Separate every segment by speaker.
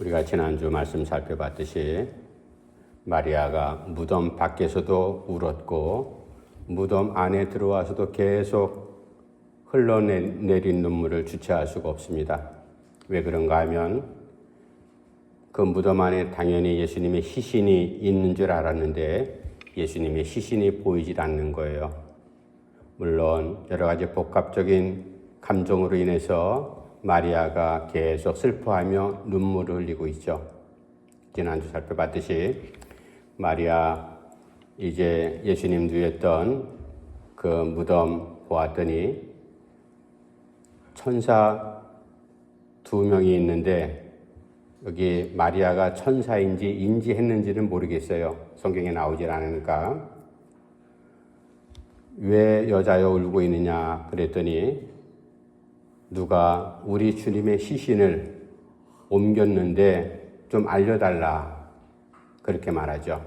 Speaker 1: 우리가 지난주 말씀 살펴봤듯이 마리아가 무덤 밖에서도 울었고 무덤 안에 들어와서도 계속 흘러내린 눈물을 주체할 수가 없습니다. 왜 그런가 하면 그 무덤 안에 당연히 예수님의 시신이 있는 줄 알았는데 예수님의 시신이 보이질 않는 거예요. 물론 여러 가지 복합적인 감정으로 인해서 마리아가 계속 슬퍼하며 눈물을 흘리고 있죠. 지난주 살펴봤듯이 마리아 이제 예수님 누였던 그 무덤 보았더니 천사 두 명이 있는데 여기 마리아가 천사인지 인지했는지는 모르겠어요. 성경에 나오질 않으니까. 왜 여자여 울고 있느냐 그랬더니 누가 우리 주님의 시신을 옮겼는데 좀 알려달라 그렇게 말하죠.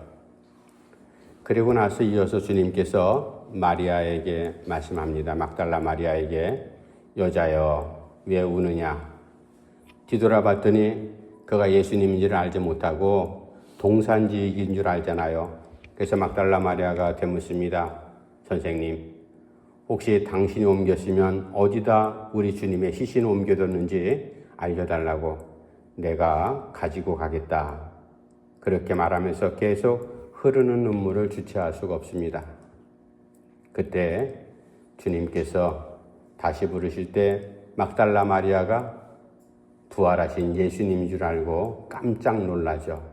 Speaker 1: 그리고 나서 이어서 주님께서 마리아에게 말씀합니다. 막달라 마리아에게 여자여 왜 우느냐 뒤돌아봤더니 그가 예수님인지를 알지 못하고 동산지익인 줄 알잖아요. 그래서 막달라 마리아가 되묻습니다. 선생님, 혹시 당신이 옮겼으면 어디다 우리 주님의 시신을 옮겨뒀는지 알려달라고 내가 가지고 가겠다. 그렇게 말하면서 계속 흐르는 눈물을 주체할 수가 없습니다. 그때 주님께서 다시 부르실 때 막달라 마리아가 부활하신 예수님인 줄 알고 깜짝 놀라죠.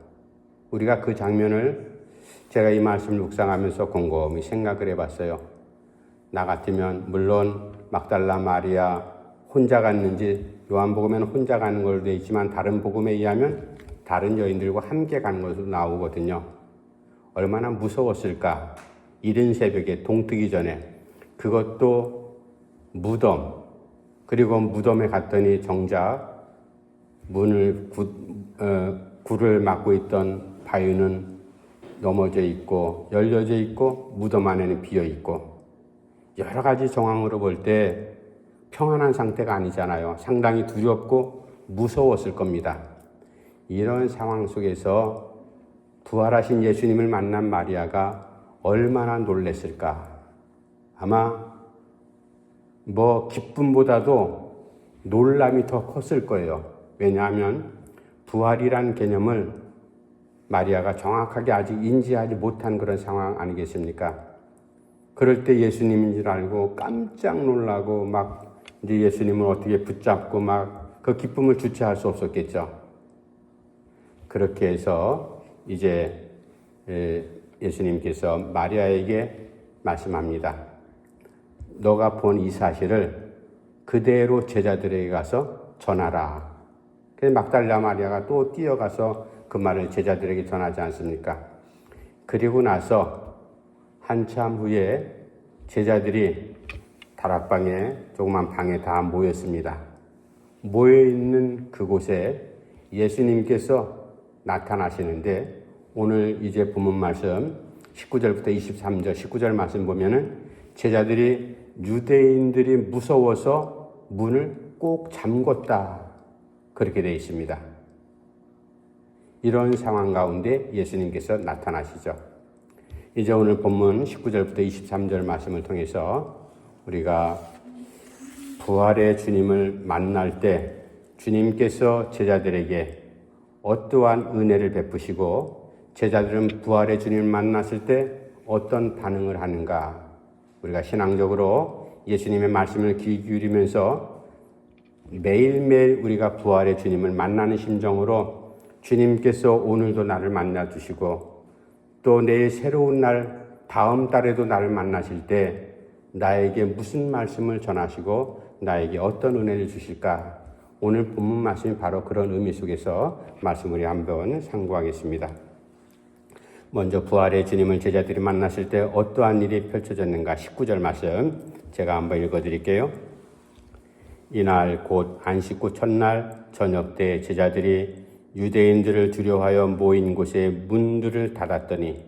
Speaker 1: 우리가 그 장면을 제가 이 말씀을 묵상하면서 곰곰이 생각을 해봤어요. 나 같으면 물론 막달라 마리아 혼자 갔는지 요한복음에는 혼자 가는 걸로 되어 있지만 다른 복음에 의하면 다른 여인들과 함께 가는 것으로 나오거든요. 얼마나 무서웠을까? 이른 새벽에 동트기 전에 그것도 무덤 그리고 무덤에 갔더니 정작 문을 구, 어, 굴을 막고 있던 바위는 넘어져 있고 열려져 있고 무덤 안에는 비어 있고 여러 가지 정황으로 볼 때 평안한 상태가 아니잖아요. 상당히 두렵고 무서웠을 겁니다. 이런 상황 속에서 부활하신 예수님을 만난 마리아가 얼마나 놀랬을까? 아마 뭐 기쁨보다도 놀람이 더 컸을 거예요. 왜냐하면 부활이란 개념을 마리아가 정확하게 아직 인지하지 못한 그런 상황 아니겠습니까? 그럴 때 예수님인 줄 알고 깜짝 놀라고 막 이제 예수님을 어떻게 붙잡고 막 그 기쁨을 주체할 수 없었겠죠. 그렇게 해서 이제 예수님께서 마리아에게 말씀합니다. 너가 본 이 사실을 그대로 제자들에게 가서 전하라. 그래서 막달라 마리아가 또 뛰어가서 그 말을 제자들에게 전하지 않습니까? 그리고 나서 한참 후에 제자들이 다락방에 조그만 방에 다 모였습니다. 모여 있는 그곳에 예수님께서 나타나시는데 오늘 이제 본문 말씀 19절부터 23절 19절 말씀 보면은 제자들이 유대인들이 무서워서 문을 꼭 잠궜다 그렇게 되어 있습니다. 이런 상황 가운데 예수님께서 나타나시죠. 이제 오늘 본문 19절부터 23절 말씀을 통해서 우리가 부활의 주님을 만날 때 주님께서 제자들에게 어떠한 은혜를 베푸시고 제자들은 부활의 주님을 만났을 때 어떤 반응을 하는가? 우리가 신앙적으로 예수님의 말씀을 귀 기울이면서 매일매일 우리가 부활의 주님을 만나는 심정으로 주님께서 오늘도 나를 만나 주시고 또 내일 새로운 날 다음 달에도 나를 만나실 때 나에게 무슨 말씀을 전하시고 나에게 어떤 은혜를 주실까? 오늘 본문 말씀이 바로 그런 의미 속에서 말씀을 한번 상고하겠습니다. 먼저 부활의 주님을 제자들이 만났을 때 어떠한 일이 펼쳐졌는가 19절 말씀 제가 한번 읽어 드릴게요. 이날 곧 안식 후 첫날 저녁 때 제자들이 유대인들을 두려워하여 모인 곳에 문들을 닫았더니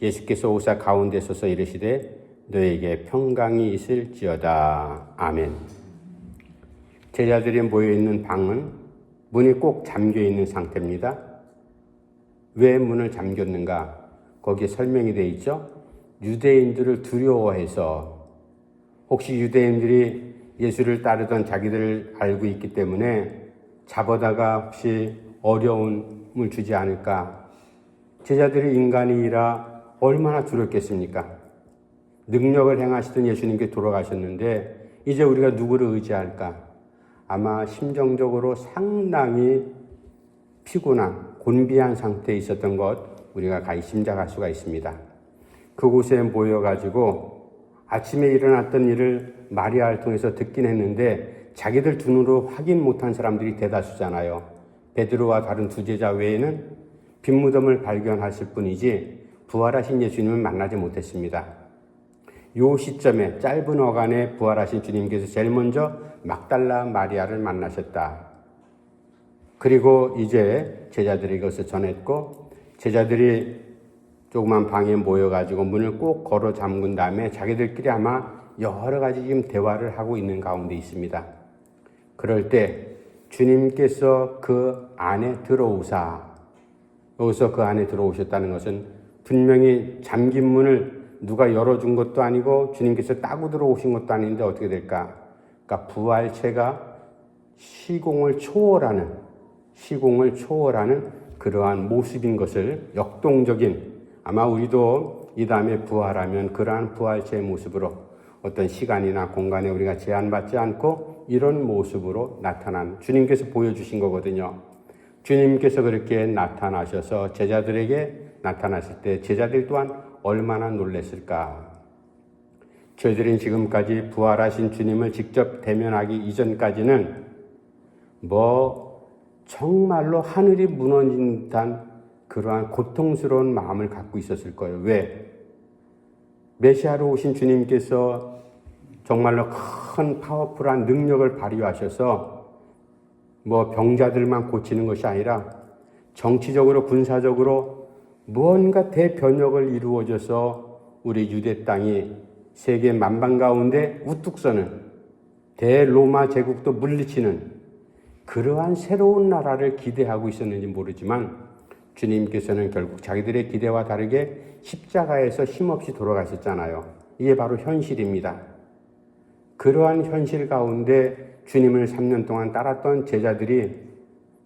Speaker 1: 예수께서 오사 가운데 서서 이르시되 너에게 평강이 있을지어다. 아멘. 제자들이 모여 있는 방은 문이 꼭 잠겨 있는 상태입니다. 왜 문을 잠겼는가? 거기에 설명이 되어 있죠. 유대인들을 두려워해서 혹시 유대인들이 예수를 따르던 자기들을 알고 있기 때문에 잡아다가 혹시 어려움을 주지 않을까? 제자들이 인간이라 얼마나 두렵겠습니까? 능력을 행하시던 예수님께 돌아가셨는데 이제 우리가 누구를 의지할까? 아마 심정적으로 상당히 피곤한 곤비한 상태에 있었던 것 우리가 가히 짐작할 수가 있습니다. 그곳에 모여가지고 아침에 일어났던 일을 마리아를 통해서 듣긴 했는데 자기들 두 눈으로 확인 못한 사람들이 대다수잖아요. 베드로와 다른 두 제자 외에는 빈무덤을 발견하실 뿐이지 부활하신 예수님을 만나지 못했습니다. 요 시점에 짧은 어간에 부활하신 주님께서 제일 먼저 막달라 마리아를 만나셨다. 그리고 이제 제자들이 이것을 전했고 제자들이 조그만 방에 모여가지고 문을 꼭 걸어 잠근 다음에 자기들끼리 아마 여러 가지 지금 대화를 하고 있는 가운데 있습니다. 그럴 때 주님께서 그 안에 들어오사 여기서 그 안에 들어오셨다는 것은 분명히 잠긴 문을 누가 열어준 것도 아니고 주님께서 따고 들어오신 것도 아닌데 어떻게 될까? 그러니까 부활체가 시공을 초월하는 시공을 초월하는 그러한 모습인 것을 역동적인 아마 우리도 이 다음에 부활하면 그러한 부활체의 모습으로 어떤 시간이나 공간에 우리가 제한받지 않고 이런 모습으로 나타난 주님께서 보여주신 거거든요. 주님께서 그렇게 나타나셔서 제자들에게 나타났을 때 제자들 또한 얼마나 놀랐을까. 저희들은 지금까지 부활하신 주님을 직접 대면하기 이전까지는 뭐 정말로 하늘이 무너진 듯한 그러한 고통스러운 마음을 갖고 있었을 거예요. 왜? 메시아로 오신 주님께서 정말로 큰 파워풀한 능력을 발휘하셔서 뭐 병자들만 고치는 것이 아니라 정치적으로 군사적으로 무언가 대변혁을 이루어져서 우리 유대 땅이 세계 만방 가운데 우뚝 서는 대로마 제국도 물리치는 그러한 새로운 나라를 기대하고 있었는지 모르지만 주님께서는 결국 자기들의 기대와 다르게 십자가에서 힘없이 돌아가셨잖아요. 이게 바로 현실입니다. 그러한 현실 가운데 주님을 3년 동안 따랐던 제자들이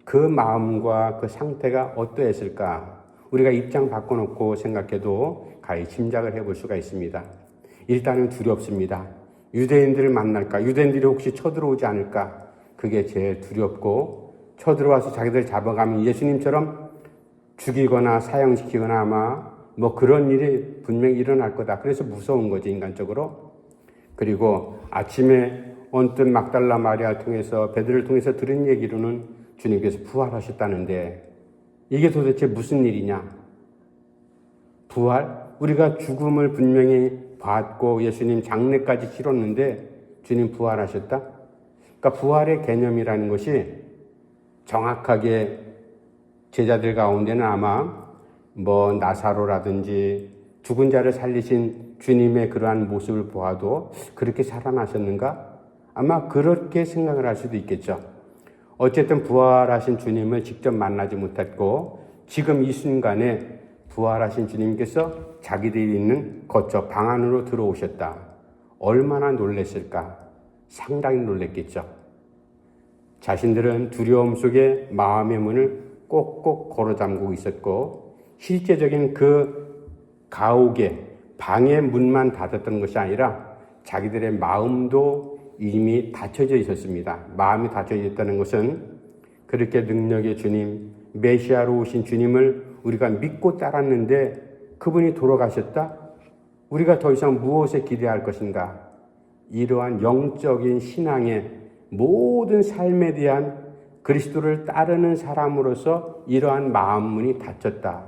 Speaker 1: 그 마음과 그 상태가 어떠했을까? 우리가 입장 바꿔놓고 생각해도 가히 짐작을 해볼 수가 있습니다. 일단은 두렵습니다. 유대인들을 만날까? 유대인들이 혹시 쳐들어오지 않을까? 그게 제일 두렵고 쳐들어와서 자기들 잡아가면 예수님처럼 죽이거나 사형시키거나 아마 뭐 그런 일이 분명히 일어날 거다. 그래서 무서운 거지, 인간적으로. 그리고 아침에 언뜻 막달라 마리아 통해서 베드를 통해서 들은 얘기로는 주님께서 부활하셨다는데 이게 도대체 무슨 일이냐? 부활? 우리가 죽음을 분명히 받고 예수님 장례까지 치렀는데 주님 부활하셨다? 그러니까 부활의 개념이라는 것이 정확하게 제자들 가운데는 아마 뭐 나사로라든지 죽은 자를 살리신 주님의 그러한 모습을 보아도 그렇게 살아나셨는가? 아마 그렇게 생각을 할 수도 있겠죠. 어쨌든 부활하신 주님을 직접 만나지 못했고 지금 이 순간에 부활하신 주님께서 자기들이 있는 거처 방 안으로 들어오셨다. 얼마나 놀랬을까? 상당히 놀랬겠죠. 자신들은 두려움 속에 마음의 문을 꼭꼭 걸어 잠그고 있었고 실제적인 그 가옥의 방의 문만 닫았던 것이 아니라 자기들의 마음도 이미 닫혀져 있었습니다. 마음이 닫혀져 있다는 것은 그렇게 능력의 주님, 메시아로 오신 주님을 우리가 믿고 따랐는데 그분이 돌아가셨다? 우리가 더 이상 무엇에 기대할 것인가? 이러한 영적인 신앙의 모든 삶에 대한 그리스도를 따르는 사람으로서 이러한 마음문이 닫혔다.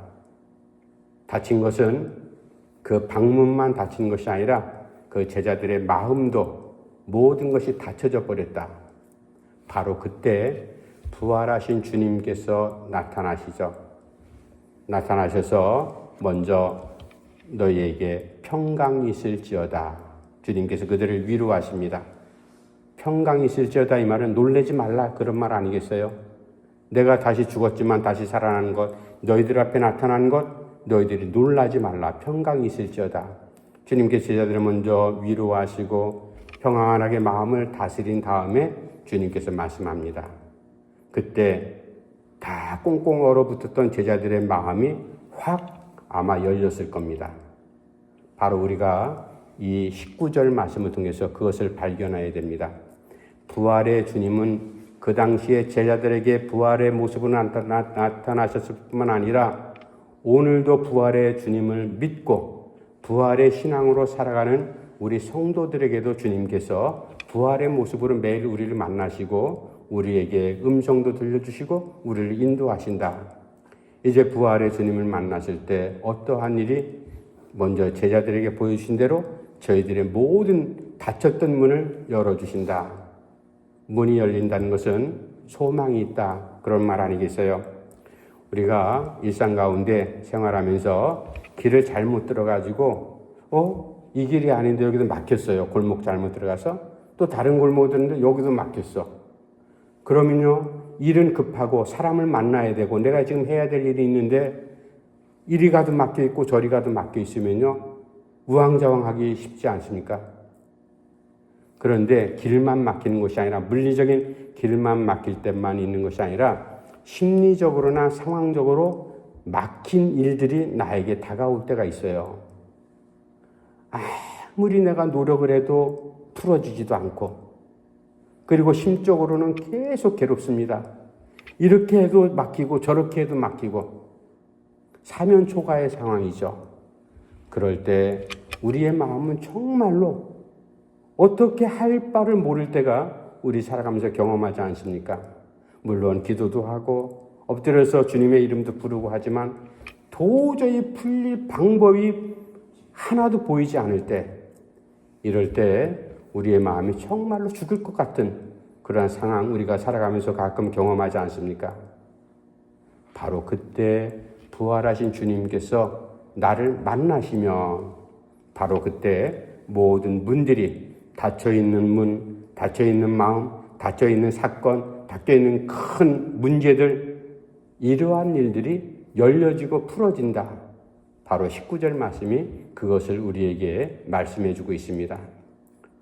Speaker 1: 닫힌 것은 그 방문만 닫힌 것이 아니라 그 제자들의 마음도 모든 것이 닫혀져 버렸다. 바로 그때 부활하신 주님께서 나타나시죠. 나타나셔서 먼저 너희에게 평강이 있을지어다. 주님께서 그들을 위로하십니다. 평강이 있을지어다 이 말은 놀래지 말라 그런 말 아니겠어요? 내가 다시 죽었지만 다시 살아나는 것, 너희들 앞에 나타난 것, 너희들이 놀라지 말라. 평강이 있을지어다. 주님께 제자들을 먼저 위로하시고 평안하게 마음을 다스린 다음에 주님께서 말씀합니다. 그때 다 꽁꽁 얼어붙었던 제자들의 마음이 확 아마 열렸을 겁니다. 바로 우리가 이 19절 말씀을 통해서 그것을 발견해야 됩니다. 부활의 주님은 그 당시에 제자들에게 부활의 모습으로 나타나, 나타나셨을 뿐만 아니라 오늘도 부활의 주님을 믿고 부활의 신앙으로 살아가는 우리 성도들에게도 주님께서 부활의 모습으로 매일 우리를 만나시고 우리에게 음성도 들려주시고 우리를 인도하신다. 이제 부활의 주님을 만나실 때 어떠한 일이 먼저 제자들에게 보여주신 대로 저희들의 모든 닫혔던 문을 열어주신다. 문이 열린다는 것은 소망이 있다. 그런 말 아니겠어요? 우리가 일상 가운데 생활하면서 길을 잘못 들어가지고, 어? 이 길이 아닌데 여기도 막혔어요. 골목 잘못 들어가서. 또 다른 골목 들는데 여기도 막혔어. 그러면요, 일은 급하고 사람을 만나야 되고 내가 지금 해야 될 일이 있는데 이리 가도 막혀 있고 저리 가도 막혀 있으면요, 우왕좌왕하기 쉽지 않습니까? 그런데 길만 막히는 것이 아니라 물리적인 길만 막힐 때만 있는 것이 아니라 심리적으로나 상황적으로 막힌 일들이 나에게 다가올 때가 있어요. 아무리 내가 노력을 해도 풀어지지도 않고 그리고 심적으로는 계속 괴롭습니다. 이렇게 해도 막히고 저렇게 해도 막히고 사면 초가의 상황이죠. 그럴 때 우리의 마음은 정말로 어떻게 할 바를 모를 때가 우리 살아가면서 경험하지 않습니까? 물론 기도도 하고 엎드려서 주님의 이름도 부르고 하지만 도저히 풀릴 방법이 하나도 보이지 않을 때 이럴 때 우리의 마음이 정말로 죽을 것 같은 그러한 상황 우리가 살아가면서 가끔 경험하지 않습니까? 바로 그때 부활하신 주님께서 나를 만나시면 바로 그때 모든 문들이 닫혀 있는 문, 닫혀 있는 마음, 닫혀 있는 사건, 닫혀 있는 큰 문제들 이러한 일들이 열려지고 풀어진다. 바로 19절 말씀이 그것을 우리에게 말씀해 주고 있습니다.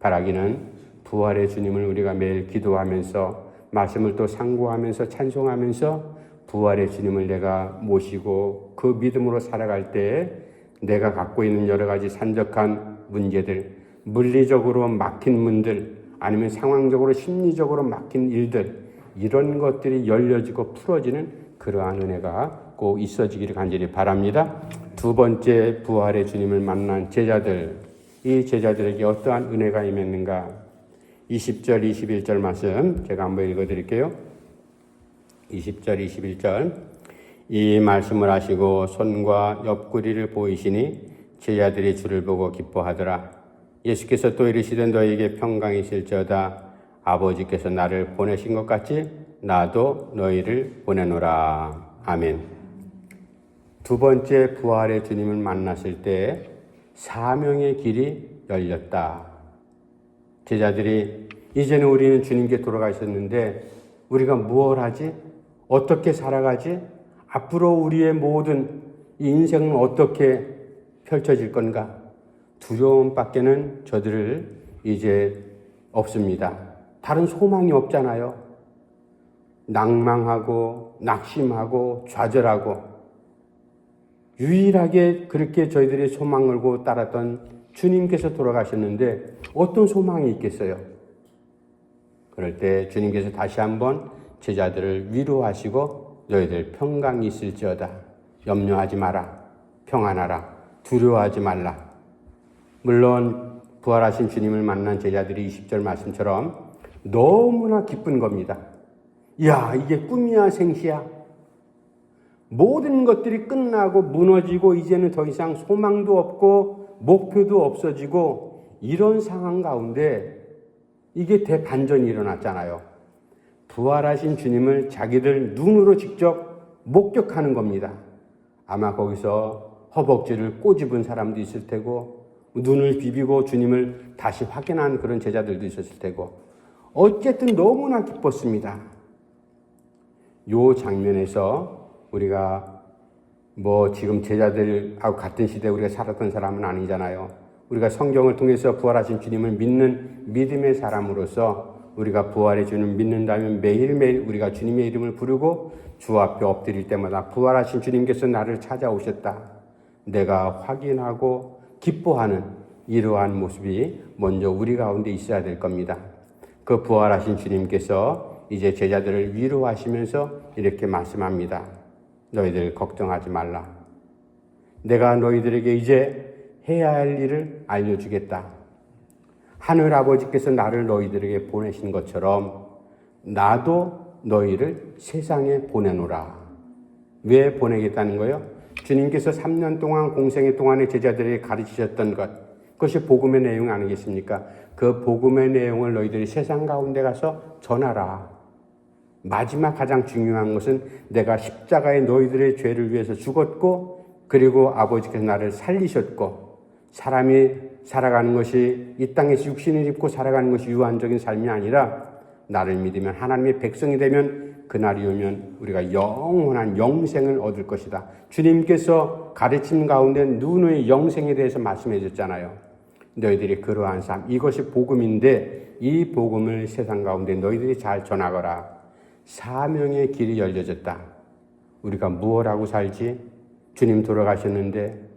Speaker 1: 바라기는 부활의 주님을 우리가 매일 기도하면서 말씀을 또 상고하면서 찬송하면서 부활의 주님을 내가 모시고 그 믿음으로 살아갈 때 내가 갖고 있는 여러 가지 산적한 문제들, 물리적으로 막힌 문들, 아니면 상황적으로 심리적으로 막힌 일들, 이런 것들이 열려지고 풀어지는 그러한 은혜가 꼭 있어지기를 간절히 바랍니다. 두 번째 부활의 주님을 만난 제자들, 이 제자들에게 어떠한 은혜가 임했는가? 20절, 21절 말씀 제가 한번 읽어 드릴게요. 20절, 21절. 이 말씀을 하시고 손과 옆구리를 보이시니 제자들이 주를 보고 기뻐하더라. 예수께서 또 이르시되 너에게 평강이 실지어다. 아버지께서 나를 보내신 것 같이 나도 너희를 보내노라. 아멘. 두 번째 부활의 주님을 만났을 때 사명의 길이 열렸다. 제자들이 이제는 우리는 주님께 돌아가셨는데 우리가 무엇 하지? 어떻게 살아가지? 앞으로 우리의 모든 이 인생은 어떻게 펼쳐질 건가? 두려움밖에는 저들을 이제 없습니다. 다른 소망이 없잖아요. 낭망하고 낙심하고 좌절하고 유일하게 그렇게 저희들이 소망 걸고 따랐던 주님께서 돌아가셨는데 어떤 소망이 있겠어요? 그럴 때 주님께서 다시 한번 제자들을 위로하시고 너희들 평강이 있을지어다. 염려하지 마라. 평안하라. 두려워하지 말라. 물론 부활하신 주님을 만난 제자들이 20절 말씀처럼 너무나 기쁜 겁니다. 야, 이게 꿈이야, 생시야. 모든 것들이 끝나고 무너지고 이제는 더 이상 소망도 없고 목표도 없어지고 이런 상황 가운데 이게 대반전이 일어났잖아요. 부활하신 주님을 자기들 눈으로 직접 목격하는 겁니다. 아마 거기서 허벅지를 꼬집은 사람도 있을 테고 눈을 비비고 주님을 다시 확인한 그런 제자들도 있었을 테고 어쨌든 너무나 기뻤습니다. 요 장면에서 우리가 뭐 지금 제자들하고 같은 시대에 우리가 살았던 사람은 아니잖아요. 우리가 성경을 통해서 부활하신 주님을 믿는 믿음의 사람으로서 우리가 부활의 주님을 믿는다면 매일매일 우리가 주님의 이름을 부르고 주 앞에 엎드릴 때마다 부활하신 주님께서 나를 찾아오셨다. 내가 확인하고 기뻐하는 이러한 모습이 먼저 우리 가운데 있어야 될 겁니다. 그 부활하신 주님께서 이제 제자들을 위로하시면서 이렇게 말씀합니다. 너희들 걱정하지 말라. 내가 너희들에게 이제 해야 할 일을 알려주겠다. 하늘 아버지께서 나를 너희들에게 보내신 것처럼 나도 너희를 세상에 보내노라. 왜 보내겠다는 거예요? 주님께서 3년 동안 공생의 동안에 제자들에게 가르치셨던 것, 그것이 복음의 내용 아니겠습니까? 그 복음의 내용을 너희들이 세상 가운데 가서 전하라. 마지막 가장 중요한 것은 내가 십자가에 너희들의 죄를 위해서 죽었고, 그리고 아버지께서 나를 살리셨고, 사람이 살아가는 것이 이 땅에서 육신을 입고 살아가는 것이 유한적인 삶이 아니라 나를 믿으면 하나님의 백성이 되면 그날이 오면 우리가 영원한 영생을 얻을 것이다. 주님께서 가르침 가운데 누누이 영생에 대해서 말씀해 줬잖아요. 너희들이 그러한 삶, 이것이 복음인데 이 복음을 세상 가운데 너희들이 잘 전하거라. 사명의 길이 열려졌다. 우리가 무엇 하고 살지? 주님 돌아가셨는데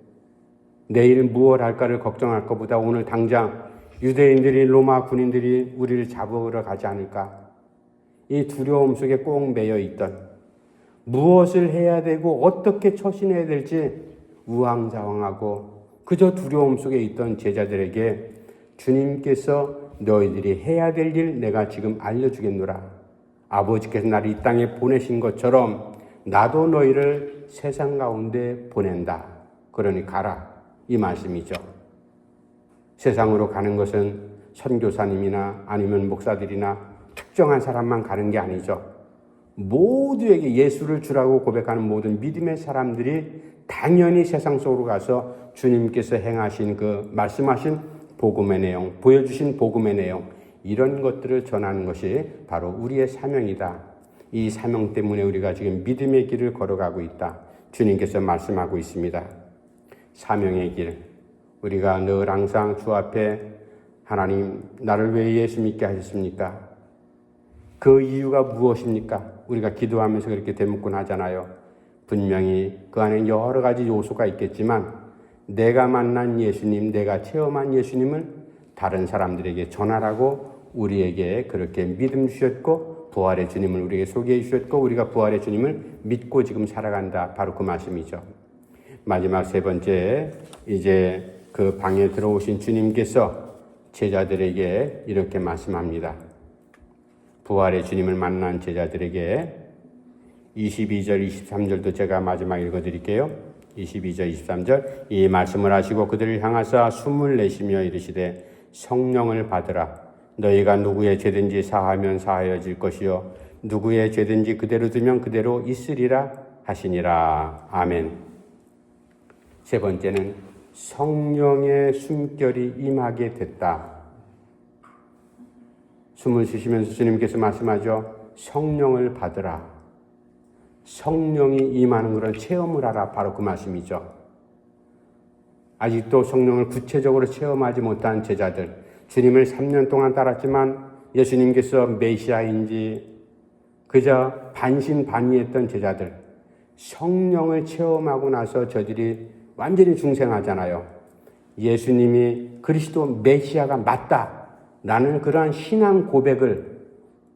Speaker 1: 내일 무엇 할까를 걱정할 것보다 오늘 당장 유대인들이 로마 군인들이 우리를 잡으러 가지 않을까? 이 두려움 속에 꼭 매여 있던 무엇을 해야 되고 어떻게 처신해야 될지 우왕좌왕하고 그저 두려움 속에 있던 제자들에게 주님께서 너희들이 해야 될 일 내가 지금 알려주겠노라. 아버지께서 나를 이 땅에 보내신 것처럼 나도 너희를 세상 가운데 보낸다. 그러니 가라. 이 말씀이죠. 세상으로 가는 것은 선교사님이나 아니면 목사들이나 특정한 사람만 가는 게 아니죠. 모두에게 예수를 주라고 고백하는 모든 믿음의 사람들이 당연히 세상 속으로 가서 주님께서 행하신 그 말씀하신 복음의 내용, 보여주신 복음의 내용, 이런 것들을 전하는 것이 바로 우리의 사명이다. 이 사명 때문에 우리가 지금 믿음의 길을 걸어가고 있다. 주님께서 말씀하고 있습니다. 사명의 길. 우리가 늘 항상 주 앞에 하나님, 나를 왜 예수 믿게 하셨습니까? 그 이유가 무엇입니까? 우리가 기도하면서 그렇게 대묻곤 하잖아요. 분명히 그 안에 여러 가지 요소가 있겠지만 내가 만난 예수님, 내가 체험한 예수님을 다른 사람들에게 전하라고 우리에게 그렇게 믿음 주셨고 부활의 주님을 우리에게 소개해 주셨고 우리가 부활의 주님을 믿고 지금 살아간다. 바로 그 말씀이죠. 마지막 세 번째 이제 그 방에 들어오신 주님께서 제자들에게 이렇게 말씀합니다. 부활의 주님을 만난 제자들에게 22절, 23절도 제가 마지막 읽어 드릴게요. 22절, 23절. 이 말씀을 하시고 그들을 향하사 숨을 내쉬며 이르시되 성령을 받으라. 너희가 누구의 죄든지 사하면 사하여질 것이요. 누구의 죄든지 그대로 두면 그대로 있으리라 하시니라. 아멘. 세 번째는 성령의 숨결이 임하게 됐다. 숨을 쉬시면서 주님께서 말씀하죠. 성령을 받으라. 성령이 임하는 그런 체험을 하라. 바로 그 말씀이죠. 아직도 성령을 구체적으로 체험하지 못한 제자들, 주님을 3년 동안 따랐지만 예수님께서 메시아인지 그저 반신반의했던 제자들, 성령을 체험하고 나서 저들이 완전히 중생하잖아요. 예수님이 그리스도 메시아가 맞다. 라는 그러한 신앙 고백을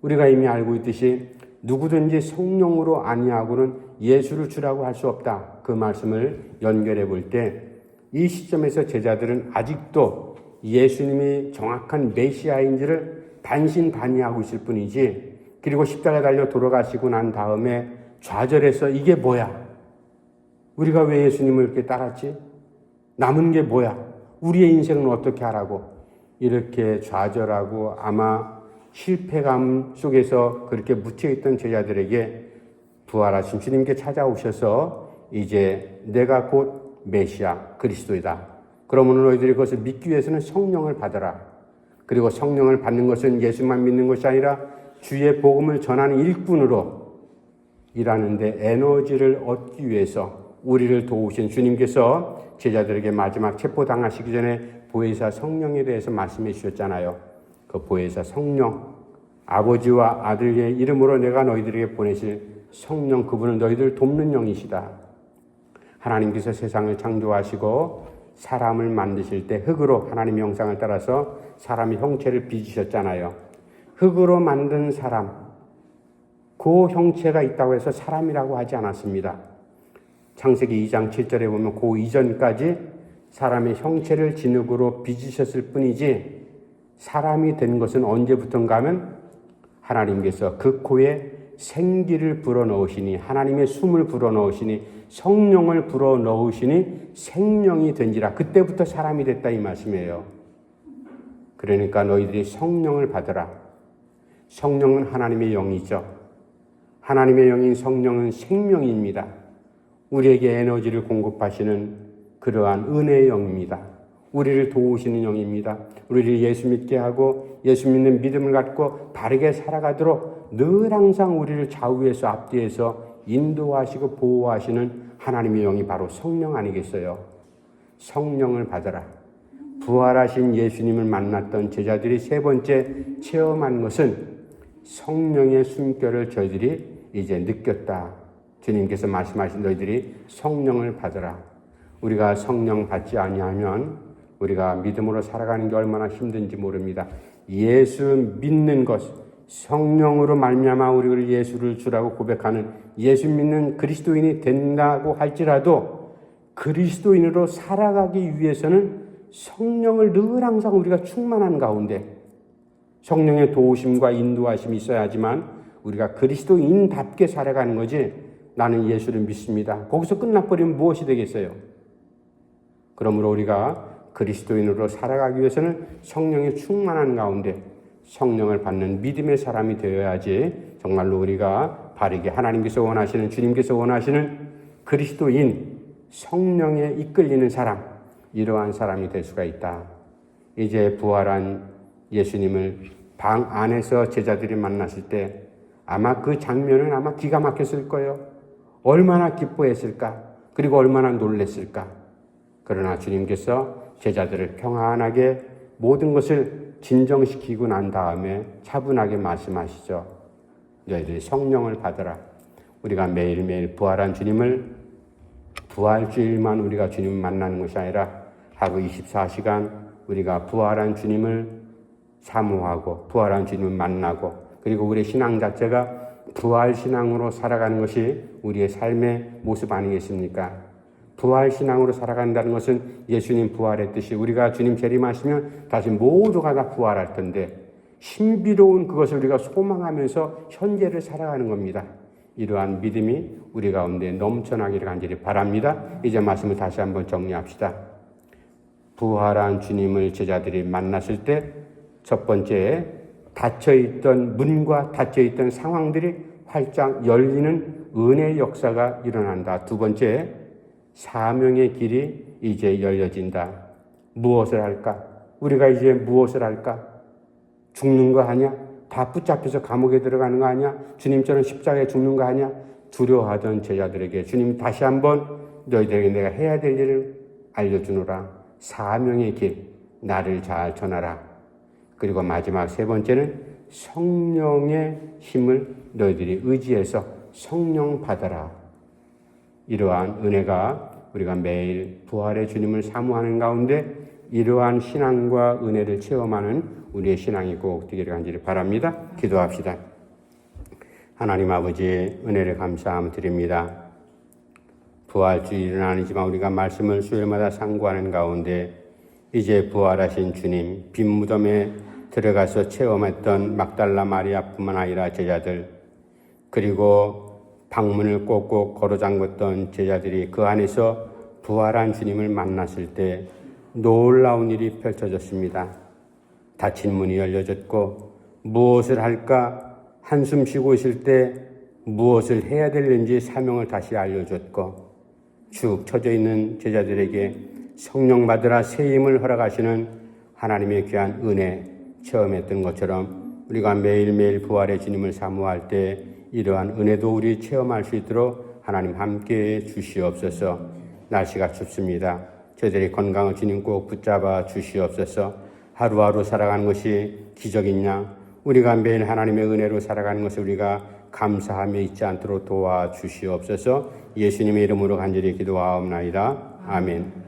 Speaker 1: 우리가 이미 알고 있듯이 누구든지 성령으로 아니하고는 예수를 주라고 할 수 없다. 그 말씀을 연결해 볼 때 이 시점에서 제자들은 아직도 예수님이 정확한 메시아인지를 반신반의하고 있을 뿐이지 그리고 십자가 달려 돌아가시고 난 다음에 좌절해서 이게 뭐야? 우리가 왜 예수님을 이렇게 따랐지? 남은 게 뭐야? 우리의 인생은 어떻게 하라고? 이렇게 좌절하고 아마 실패감 속에서 그렇게 묻혀있던 제자들에게 부활하신 주님께 찾아오셔서 이제 내가 곧 메시아 그리스도이다. 그러므로 너희들이 그것을 믿기 위해서는 성령을 받아라. 그리고 성령을 받는 것은 예수만 믿는 것이 아니라 주의 복음을 전하는 일꾼으로 일하는데 에너지를 얻기 위해서 우리를 도우신 주님께서 제자들에게 마지막 체포당하시기 전에 보혜사 성령에 대해서 말씀해 주셨잖아요. 그 보혜사 성령, 아버지와 아들의 이름으로 내가 너희들에게 보내실 성령, 그분은 너희들 돕는 영이시다. 하나님께서 세상을 창조하시고 사람을 만드실 때 흙으로 하나님의 형상을 따라서 사람의 형체를 빚으셨잖아요. 흙으로 만든 사람, 그 형체가 있다고 해서 사람이라고 하지 않았습니다. 창세기 2장 7절에 보면 그 이전까지 사람의 형체를 진흙으로 빚으셨을 뿐이지 사람이 된 것은 언제부턴가 하면 하나님께서 그 코에 생기를 불어넣으시니 하나님의 숨을 불어넣으시니 성령을 불어넣으시니 생명이 된지라 그때부터 사람이 됐다 이 말씀이에요. 그러니까 너희들이 성령을 받으라. 성령은 하나님의 영이죠. 하나님의 영인 성령은 생명입니다. 우리에게 에너지를 공급하시는 그러한 은혜의 영입니다. 우리를 도우시는 영입니다. 우리를 예수 믿게 하고 예수 믿는 믿음을 갖고 바르게 살아가도록 늘 항상 우리를 좌우에서 앞뒤에서 인도하시고 보호하시는 하나님의 영이 바로 성령 아니겠어요? 성령을 받아라. 부활하신 예수님을 만났던 제자들이 세 번째 체험한 것은 성령의 숨결을 저희들이 이제 느꼈다. 주님께서 말씀하신 너희들이 성령을 받으라. 우리가 성령 받지 아니하면 우리가 믿음으로 살아가는 게 얼마나 힘든지 모릅니다. 예수 믿는 것, 성령으로 말미암아 우리를 예수를 주라고 고백하는 예수 믿는 그리스도인이 된다고 할지라도 그리스도인으로 살아가기 위해서는 성령을 늘 항상 우리가 충만한 가운데 성령의 도우심과 인도하심이 있어야지만 우리가 그리스도인답게 살아가는 거지 나는 예수를 믿습니다. 거기서 끝나버리면 무엇이 되겠어요? 그러므로 우리가 그리스도인으로 살아가기 위해서는 성령의 충만한 가운데 성령을 받는 믿음의 사람이 되어야지 정말로 우리가 바르게 하나님께서 원하시는 주님께서 원하시는 그리스도인 성령에 이끌리는 사람 이러한 사람이 될 수가 있다. 이제 부활한 예수님을 방 안에서 제자들이 만났을 때 아마 그 장면은 아마 기가 막혔을 거예요. 얼마나 기뻐했을까? 그리고 얼마나 놀랬을까? 그러나 주님께서 제자들을 평안하게 모든 것을 진정시키고 난 다음에 차분하게 말씀하시죠. 너희들이 성령을 받으라. 우리가 매일매일 부활한 주님을 부활주일만 우리가 주님을 만나는 것이 아니라 하루 24시간 우리가 부활한 주님을 사모하고 부활한 주님을 만나고 그리고 우리의 신앙 자체가 부활 신앙으로 살아가는 것이 우리의 삶의 모습 아니겠습니까? 부활 신앙으로 살아간다는 것은 예수님 부활했듯이 우리가 주님 재림하시면 다시 모두가 다 부활할 텐데 신비로운 그것을 우리가 소망하면서 현재를 살아가는 겁니다. 이러한 믿음이 우리 가운데 넘쳐나기를 간절히 바랍니다. 이제 말씀을 다시 한번 정리합시다. 부활한 주님을 제자들이 만났을 때 첫 번째 닫혀있던 문과 닫혀있던 상황들이 활짝 열리는 은혜의 역사가 일어난다. 두 번째, 사명의 길이 이제 열려진다. 무엇을 할까? 우리가 이제 무엇을 할까? 죽는 거 아니야? 다 붙잡혀서 감옥에 들어가는 거 아니야? 주님처럼 십자가에 죽는 거 아니야? 두려워하던 제자들에게 주님 다시 한번 너희들에게 내가 해야 될 일을 알려주노라. 사명의 길, 나를 잘 전하라. 그리고 마지막 세 번째는 성령의 힘을 너희들이 의지해서 성령 받아라. 이러한 은혜가 우리가 매일 부활의 주님을 사모하는 가운데 이러한 신앙과 은혜를 체험하는 우리의 신앙이 꼭 되기를 간절히 바랍니다. 기도합시다. 하나님 아버지 은혜를 감사함 드립니다. 부활주일은 아니지만 우리가 말씀을 수요일마다 상고하는 가운데 이제 부활하신 주님 빈 무덤에 들어가서 체험했던 막달라 마리아뿐만 아니라 제자들 그리고 방문을 꼭꼭 걸어 잠궜던 제자들이 그 안에서 부활한 주님을 만났을 때 놀라운 일이 펼쳐졌습니다. 닫힌 문이 열려졌고 무엇을 할까 한숨 쉬고 있을 때 무엇을 해야 되는지 사명을 다시 알려줬고 축 처져 있는 제자들에게 성령 받으라 새 힘을 허락하시는 하나님의 귀한 은혜 체험했던 것처럼 우리가 매일매일 부활의 주님을 사모할 때 이러한 은혜도 우리 체험할 수 있도록 하나님 함께 주시옵소서. 날씨가 춥습니다. 저희들이 건강을 주님 꼭 붙잡아 주시옵소서. 하루하루 살아가는 것이 기적이냐? 우리가 매일 하나님의 은혜로 살아가는 것을 우리가 감사하며 잊지 않도록 도와 주시옵소서. 예수님의 이름으로 간절히 기도하옵나이다. 아멘.